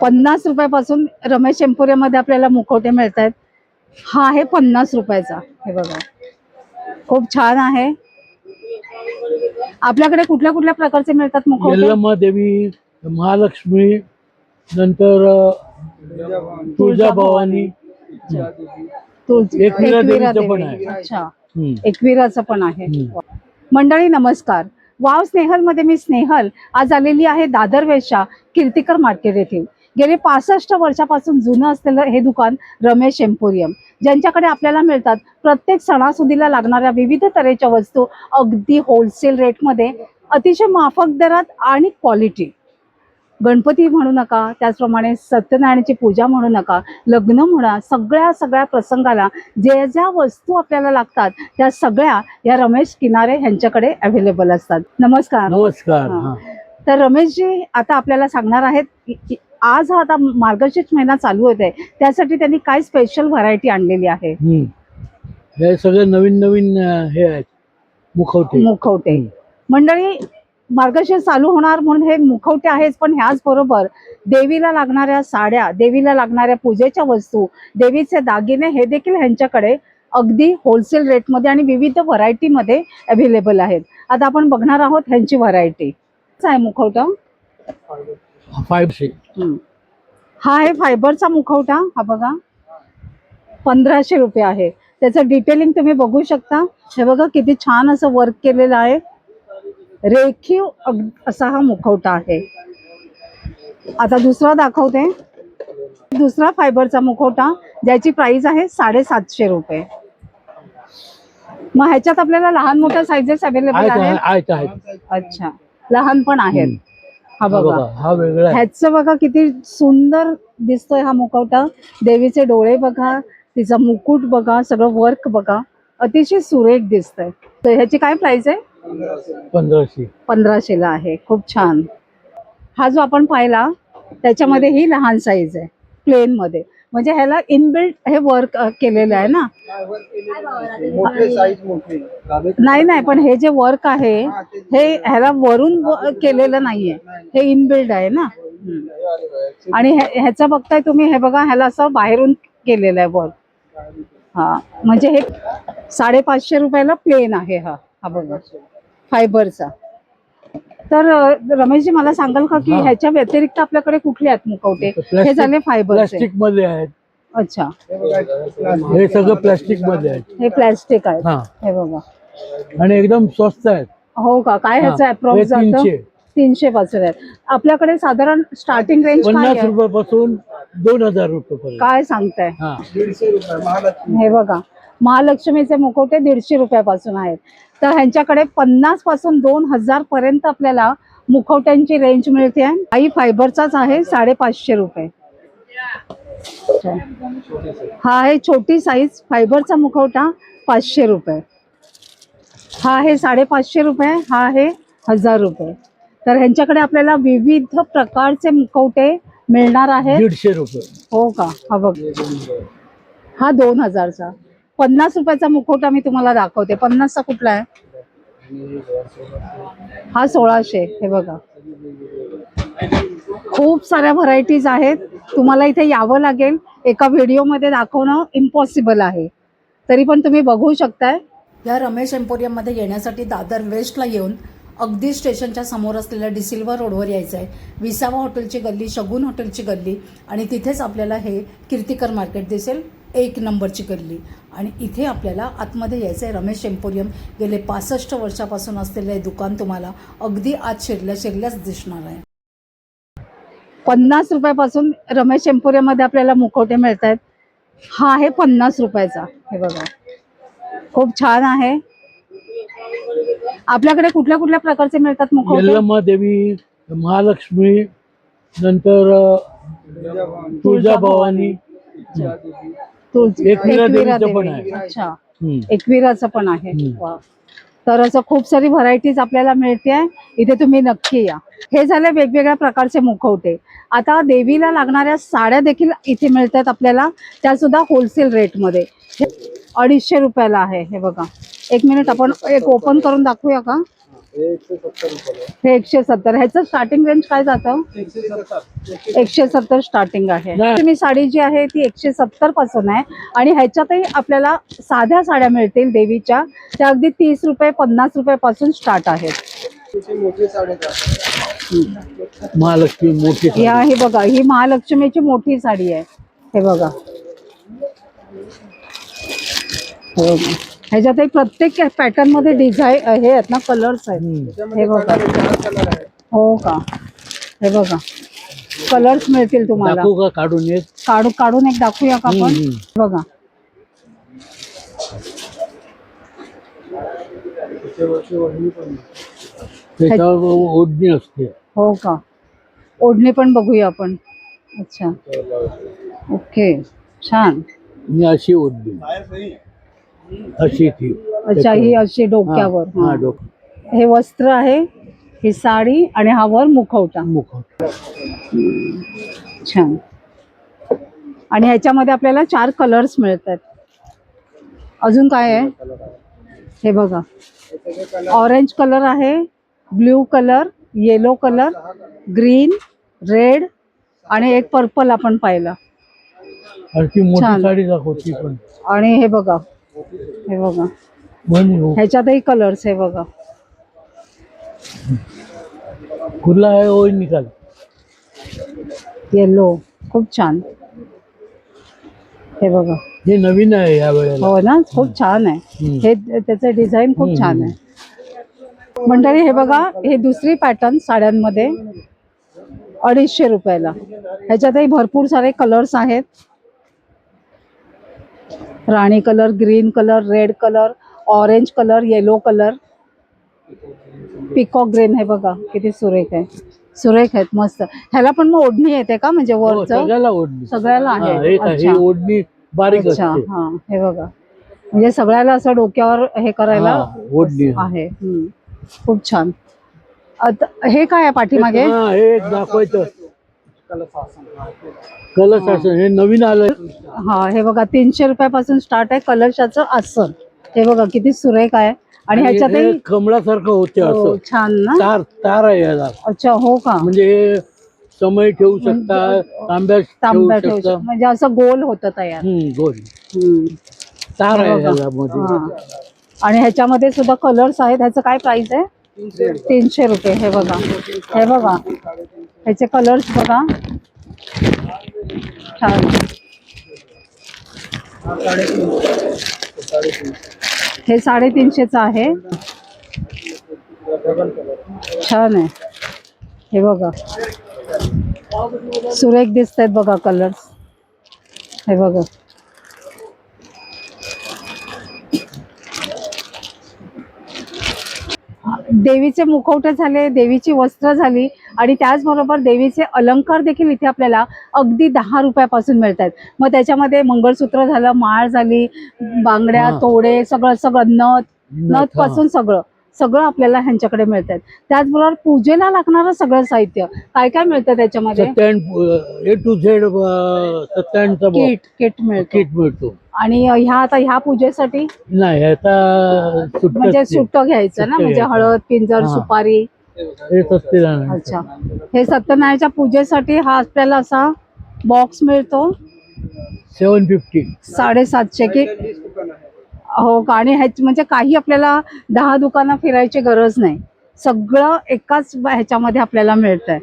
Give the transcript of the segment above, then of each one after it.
पन्नास रुपयापासून रमेश एम्पोरियममध्ये आपल्याला मुखवटे मिळत आहेत हा आहे पन्नास रुपयाचा. हे बघा. खूप छान आहे. आपल्याकडे कुठल्या कुठल्या प्रकारचे मिळतात मुखवटे? यल्लम्मा देवी महालक्ष्मी नंतर अ, तुळजाभवानी. तुळज- एकविरा एकविरा देवीचं पण देवी. आहे. अच्छा. हम्म. एकविराचं पण आहे. हम्म. मंडळी नमस्कार. वाव स्नेहलमध्ये मी स्नेहल. आज आलेली आहे दादर वेशा कीर्तिकर मार्केट येथील. गेले पासष्ट वर्षापासून जुनं असलेलं हे दुकान रमेश एम्पोरियम ज्यांच्याकडे आपल्याला मिळतात प्रत्येक सणासुदीला लागणाऱ्या विविध तऱ्हेच्या वस्तू अगदी होलसेल रेटमध्ये अतिशय माफक दरात आणि क्वालिटी गणपती म्हणू नका त्याचप्रमाणे सत्यनारायणाची पूजा म्हणू नका लग्न म्हणा सगळ्या सगळ्या प्रसंगाला ज्या ज्या वस्तू आपल्याला लागतात त्या सगळ्या या रमेश किनारे ह्यांच्याकडे अवेलेबल असतात. नमस्कार. नमस्कार. तर रमेशजी आता आपल्याला सांगणार आहेत आज हा आता मार्गशीर्ष महिना चालू होत आहे. त्यासाठी त्यांनी काय स्पेशल व्हरायटी आणलेली आहे. हे सगळे नवीन नवीन हे आहेत. मुखवटे. मुखवटे. मंडळी मार्गशीर्ष चालू होणार म्हणून हे मुखवटे आहेच पण ह्याच बरोबर देवीला लागणाऱ्या साड्या देवीला लागणाऱ्या पूजेच्या वस्तू देवीचे दागिने हे देखील ह्यांच्याकडे अगदी होलसेल रेटमध्ये आणि विविध व्हरायटीमध्ये अवेलेबल आहेत. आता आपण बघणार आहोत ह्यांची व्हरायटी आहे मुखवटा. हा आहे फायबरचा मुखवटा हा बघा. पंधराशे रुपये आहे. त्याचं डिटेलिंग तुम्ही बघू शकता. हे बघा किती छान असं वर्क केलेलं आहे. रेखीव असा हा मुखवटा आहे. आता दुसरा दाखवते. दुसरा फायबरचा मुखवटा ज्याची प्राइस आहे साडेसातशे रुपये. मग ह्याच्यात आपल्याला लहान मोठ्या साईजेस अवेलेबल आहेत. अच्छा. लहान पण आहेत. हा बघा. हा वेगळा ह्याचं बघा किती सुंदर दिसतोय हा मुखवटा. देवीचे डोळे बघा तिचा मुकुट बघा सगळं वर्क बघा. अतिशय सुरेख दिसतंय. तर ह्याची काय प्राइस आहे? पंधराशे. पंधराशेला आहे. खूप छान. हा जो आपण पाहिला त्याच्यामध्ये ही लहान साईज आहे. प्लेन मध्ये. म्हणजे ह्याला इनबिल्ट हे वर्क केलेलं आहे ना? नाही नाही पण हे जे वर्क आहे हे ह्याला वरून केलेलं नाहीये. हे इनबिल्ड आहे ना. आणि हे- ह्याचं बघताय तुम्ही हे बघा ह्याला असं बाहेरून केलेलं आहे वर्क हा म्हणजे हे साडेपाचशे रुपयाला प्लेन आहे हा हा बघा. फायबरचा तर रमेशजी मला सांगाल का की हा. ह्याच्या व्यतिरिक्त आपल्याकडे कुठले आहेत मुखवटे हे झाले फायबरचे प्लास्टिकमध्ये आहेत. अच्छा. हे सगळं प्लास्टिकमध्ये आहेत. हे प्लॅस्टिक आहे हा. हे बघा. आणि एकदम स्वस्त आहेत. हो का? काय ह्याचं हा. अप्रॉक्स जातं? तीनशे. पासून आहेत. आपल्याकडे साधारण स्टार्टिंग रेंज काय पन्नास आहे? रुपयापासून दोन हजार रुपये पर्यंत काय सांगताय? हा. रुपये हे बघा. महालक्ष्मीचे मुखवटे दीडशे रुपयापासून आहेत. तर ह्यांच्याकडे पन्नासपासून दोन हजार पर्यंत आपल्याला मुखवट्यांची रेंज मिळते. काही फायबरचाच आहे साडेपाचशे रुपये. हा आहे छोटी साईज फायबरचा मुखवटा पाचशे रुपये. हा आहे साडेपाचशे रुपये हा आहे हजार रुपये. तर ह्यांच्याकडे आपल्याला विविध प्रकारचे मुखवटे मिळणार आहेत. दीडशे रुपये. हो का? हा बघ. हा दोन हजारचा. पन्नास रुपयाचा मुखवटा मी तुम्हाला दाखवते. पन्नासचा कुठला आहे? हा सोळाशे हे बघा. खूप साऱ्या व्हरायटीज आहेत. तुम्हाला इथे यावं लागेल. एका व्हिडिओमध्ये दाखवणं इम्पॉसिबल आहे. तरी पण तुम्ही बघू शकताय. या रमेश एम्पोरियममध्ये येण्यासाठी दादर वेस्टला येऊन अगदी स्टेशनच्या समोर असलेल्या डिसिल्वर रोडवर यायचं आहे विसावा हॉटेलची गल्ली शगुन हॉटेलची गल्ली आणि तिथेच आपल्याला हे कीर्तिकर मार्केट दिसेल. एक नंबरची गल्ली. आणि इथे आपल्याला आतमध्ये यायचं आहे रमेश एम्पोरियम. गेले पासष्ट वर्षापासून असलेलं हे दुकान तुम्हाला अगदी आत शिरल्या शिरल्याच दिसणार आहे. पन्नास रुपयापासून रमेश एम्पोरियममध्ये आपल्याला मुखवटे मिळत आहेत हा आहे पन्नास रुपयाचा. हे बघा. खूप छान आहे. आपल्याकडे कुठल्या कुठल्या प्रकारचे मिळतात मुखवटे? देवी महालक्ष्मी नंतर अ, तुळजाभवानी. तुळज- एकविरा एकविरा देवीचं पण. आहे. अच्छा. हम्म. एकविराचं पण आहे. हम्म. वा. तर असं खूप सारी व्हरायटीज आपल्याला मिळते. इथे तुम्ही नक्की या. हे झाले वेगवेगळ्या प्रकारचे मुखवटे. आता देवीला लागणाऱ्या साड्या देखील इथे मिळतात आपल्याला. त्या सुद्धा होलसेल रेटमध्ये हे अडीचशे रुपयाला आहे. हे बघा. एक मिनिट आपण एक ओपन करून दाखवूया का? हे एकशे सत्तर. हे ह्याचं स्टार्टिंग रेंज काय जातं? एकशे सत्तर. स्टार्टिंग आहे. मी साडी जी आहे ती एकशे सत्तरपासून आहे. आणि ह्याच्यातही आपल्याला साध्या साड्या मिळतील देवीच्या. त्या अगदी तीस रुपये पन्नास रुपये पासून स्टार्ट आहेत. मोठी महालक्ष्मी मोठी ही आहे बघा ही महालक्ष्मीची मोठी साडी आहे. हे बघा. हे बघा. ह्याच्यातही प्रत्येक पॅटर्नमध्ये डिझाईन हे आहेत ना कलर्स आहेत. हे बघा. हो का? हे बघा. कलर्स मिळतील तुम्हाला. दाखवू का काढून येत काढू काढून एक दाखवूया का आपण? हम्म. बघा. ओढणी असते. हो का? ओढणी पण बघूया आपण. अच्छा. ओके. छान. आणि अशी ओढणी. अशी ती. अच्छा ही अशी डोक्यावर. हा हा. डोक हे वस्त्र आहे ही साडी आणि हा वर मुखवटा. मुख छान. आणि ह्याच्यामध्ये आपल्याला चार कलर्स मिळतात. अजून काय आहे? हे बघा. ऑरेंज कलर आहे blue colour yellow colour green red आणि एक पर्पल आपण पाहिला. आणि ती मोठी छान. साडी दाखवती पण. आणि हे बघा. हे बघा. म्हणे हो. ह्याच्यातही कलर्स आहे बघा. खुला आहे ओढ निकाल? येलो खूप छान. हे बघा. हे नवीन आहे या वेळेला. हो ना? खूप छान आहे. हे त्याचं डिझाईन खूप छान आहे. मंडळी हे बघा हे दुसरी पॅटर्न साड्यांमध्ये अडीचशे रुपयाला. ह्याच्यातही भरपूर सारे कलर्स आहेत. राणी colour green colour red colour orange colour yellow colour. Peacock green हे बघा किती सुरेख आहे. सुरेख आहेत मस्त. ह्याला पण मग ओढणी येते का म्हणजे हो, वरचं? सगळ्याला ओढणी. सगळ्याला हा, आहे एक आहे. अच्छा. ही ओढणी बारीक अच्छा असते. हा हे बघा. म्हणजे सगळ्याला असं डोक्यावर हे करायला हा, ओढणी. आहे. हम्म. खूप छान. आता हे काय आहे पाठीमागे? हा, हे एक दाखवायचं. कलश असं हे नवीन आलंय. हा हे बघा तीनशे रुपयापासून स्टार्ट आहे कलशाचं आसन. हे बघा किती सुरेख आहे. आणि आणि ह्याच्यातही हे कमळासारखं होते हो, असं छान ना? तार तार आहे याला अच्छा हो का? म्हणजे हे समय ठेवू शकता तांब्यात तांब्या ठेवू ठेवू शकता. शकतो. म्हणजे असं गोल होतं तयार. हम्म, गोल. हम्म. तार हे आहे बघा. याला मध्ये हा. आणि ह्याच्यामध्ये सुद्धा कलर्स आहेत. ह्याचं काय प्राइस आहे? तीनशे रुपये हे बघा. हे बघा. ह्याचे कलर्स बघा. छान. हे साडेतीनशेचं आहे. छान आहे. हे बघा. सुरेख दिसत आहेत बघा कलर्स हे बघा. देवीचे मुखवटे झाले देवीची वस्त्र झाली आणि त्याचबरोबर देवीचे अलंकार देखील इथे आपल्याला अगदी दहा रुपयापासून मिळत आहेत मग त्याच्यामध्ये मंगळसूत्र झालं माळ झाली बांगड्या. तोडे सगळं सगळं नथ नथ, पासून सगळं सगळं आपल्याला ह्यांच्याकडे मिळतात त्याचबरोबर पूजेला लागणारं सगळं साहित्य काय काय मिळतं त्याच्यामध्ये? A to Z kit kit मिळतो. आणि ह्या आता ह्या पूजेसाठी नाही आता सुट्ट म्हणजे सुट्ट घ्यायचं ना म्हणजे. हळद पिंजर हा. सुपारी. हे अच्छा. हे सत्यनारायणच्या पूजेसाठी हा आपल्याला असा बॉक्स मिळतो. सेवन फिफ्टी साडेसातशे की हो का आणि ह्याच म्हणजे काही आपल्याला दहा दुकानं फिरायची गरज नाही. सगळं एकाच ह्याच्यामध्ये आपल्याला मिळतंय.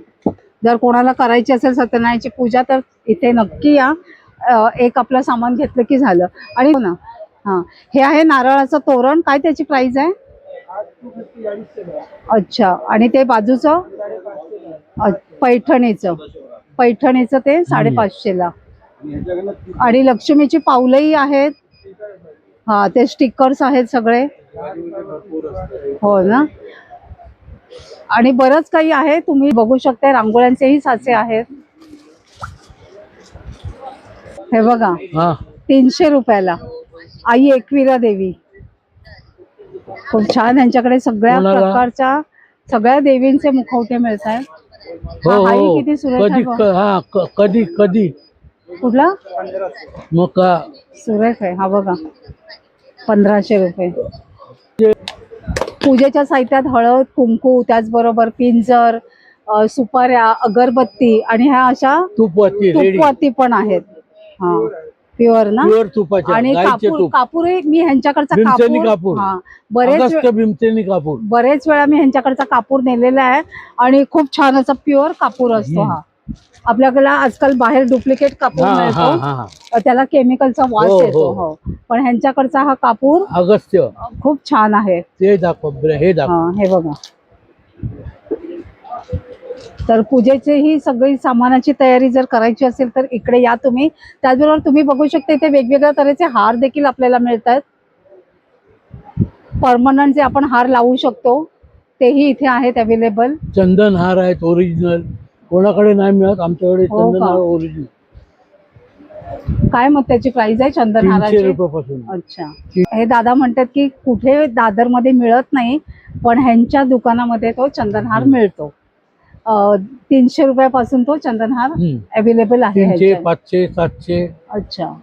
जर कोणाला करायची असेल सत्यनारायणची पूजा तर इथे नक्की या. एक आपलं सामान घेतलं की झालं. आणि हो ना. हां. हे आहे नारळाचं तोरण. काय त्याची प्राइस आहे? अच्छा. आणि ते बाजूचं? पैठणीचं. पैठणीचं ते साडेपाचशेला. आणि लक्ष्मीची पावलंही आहेत. हा. ते स्टिकर्स आहेत सगळे. हो ना. आणि बरंच काही आहे. तुम्ही बघू शकता रांगोळ्यांचेही साचे आहेत. हे बघा. हा. तीनशे रुपयाला. आई एकविरा देवी. खूप छान. यांच्याकडे सगळ्या कोणाला? प्रकारच्या सगळ्या देवींचे मुखवटे मिळत आहेत हो हो. किती सुरेख आहे कधी बघ. क- हा क- कधी कधी? कुठला? पंधराशे मग का सुरेख आहे. हा बघा. पंधराशे रुपये. पूजेच्या साहित्यात हळद कुंकू त्याचबरोबर पिंजर अ, सुपाऱ्या अगरबत्ती आणि ह्या अशा रेडी. तुपवाती पण आहेत. हा. प्युअर ना? प्युअर तुपाचे आणि गाईचे कापूर तूप. कापूरही मी ह्यांच्याकडचा भीमसेनी कापूर कापूर. हा. बरेच अगस्त भीमसेनी कापूर. बरेच वेळा मी ह्यांच्याकडचा कापूर नेलेला आहे. आणि खूप छान असा प्युअर कापूर असतो हम्म. हा. आपल्याकडे आजकाल बाहेर डुप्लिकेट कापूर हा हा मिळतो. हा हा. त्याला केमिकलचा वास हो, येतो हो. हो. पण ह्यांच्याकडचा हा कापूर अगस्त्य. खूप छान आहे. ते दाखव हे दाखव. हा हे बघा. तर पूजेची ही सगळी सामानाची तयारी जर करायची असेल तर इकडे या तुम्ही. त्याचबरोबर तुम्ही बघू शकता इथे वेगवेगळ्या तऱ्हेचे हार देखील आपल्याला मिळतात. परमनंट जे आपण हार लावू शकतो तेही इथे आहेत अवेलेबल चंदन हार आहेत ओरिजिनल कोणाकडे नाही मिळत आमच्याकडे हो चंदन का? हार ओरिजिनल काय मग त्याची प्राइस आहे चंदन हाराची? अच्छा. हे दादा म्हणतात की कुठे दादरमध्ये मिळत नाही पण ह्यांच्या दुकानामध्ये तो चंदनहार. मिळतो. तीनशे रुपयापासून तो चंदनहार. अवेलेबल आहे तीनशे ह्याच्यात. पाचशे सातशे. अच्छा.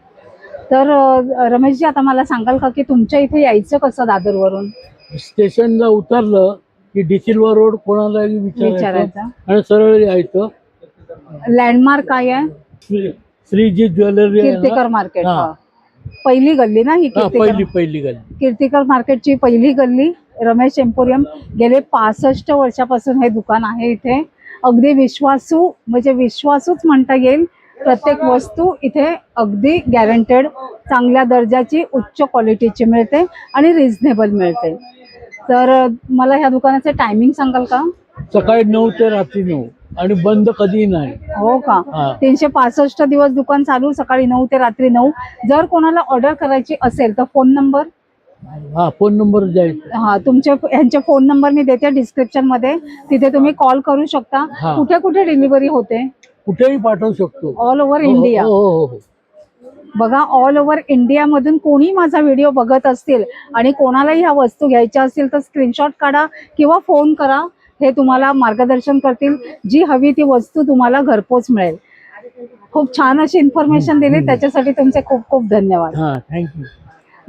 तर अं, रमेशजी आता मला सांगाल का की तुमच्या इथे यायचं कसं दादरवरून? स्टेशनला उतरलं की डिसिल्वा रोड कोणालाही विचारायचं विचारायचं. आणि सरळ यायचं. लँडमार्क काय आहे? श्री- श्रीजी ज्वेलरी आहे ना, कीर्तिकर मार्केट. हा. हा. पहिली गल्ली ना ही हा, कीर्तिकर? पहिली पहिली गल्ली. कीर्तिकर मार्केटची पहिली गल्ली रमेश एम्पोरियम. गेले पासष्ट वर्षापासून हे दुकान आहे इथे. अगदी विश्वासू म्हणजे विश्वासूच म्हणता येईल प्रत्येक वस्तू इथे अगदी गॅरंटेड चांगल्या दर्जाची उच्च क्वालिटीची मिळते आणि रिझनेबल मिळते. तर मला ह्या दुकानाचे टायमिंग सांगाल का? सकाळी नऊ ते रात्री नऊ आणि बंद कधीही नाही. हो का. तीनशे पासष्ट दिवस दुकान चालू सकाळी नऊ ते रात्री नऊ. जर कोणाला ऑर्डर करायची असेल तर फोन नंबर हा फोन नंबर द्यायचा. हा तुमचे ह्यांचे फोन नंबर मी देते डिस्क्रिप्शनमध्ये. तिथे तुम्ही कॉल करू शकता. हा. कुठे कुठे डिलिव्हरी होते? कुठेही पाठवू शकतो. ऑल ओव्हर हो, इंडिया हो, हो, हो. बघा ऑल ओव्हर इंडियामधून कोणी माझा व्हिडिओ बघत असतील आणि कोणालाही ह्या वस्तू घ्यायच्या असतील तर स्क्रीनशॉट काढा किंवा फोन करा. हे तुम्हाला मार्गदर्शन करतील. जी हवी ती वस्तू तुम्हाला घरपोच मिळेल. खूप छान अशी इन्फॉर्मेशन दिली. त्याच्यासाठी तुमचे खूप खूप धन्यवाद. हा थँक्यू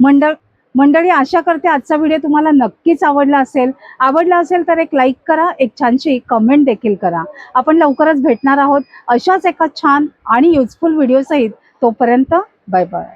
मंडळ मंडळी आशा करते आजचा व्हिडिओ तुम्हाला नक्कीच आवडला असेल. आवडला असेल तर एक लाईक करा एक छानशी कमेंट देखील करा. आपण लवकरच भेटणार आहोत अशाच एका छान आणि युजफुल व्हिडिओसहित तोपर्यंत बाय बाय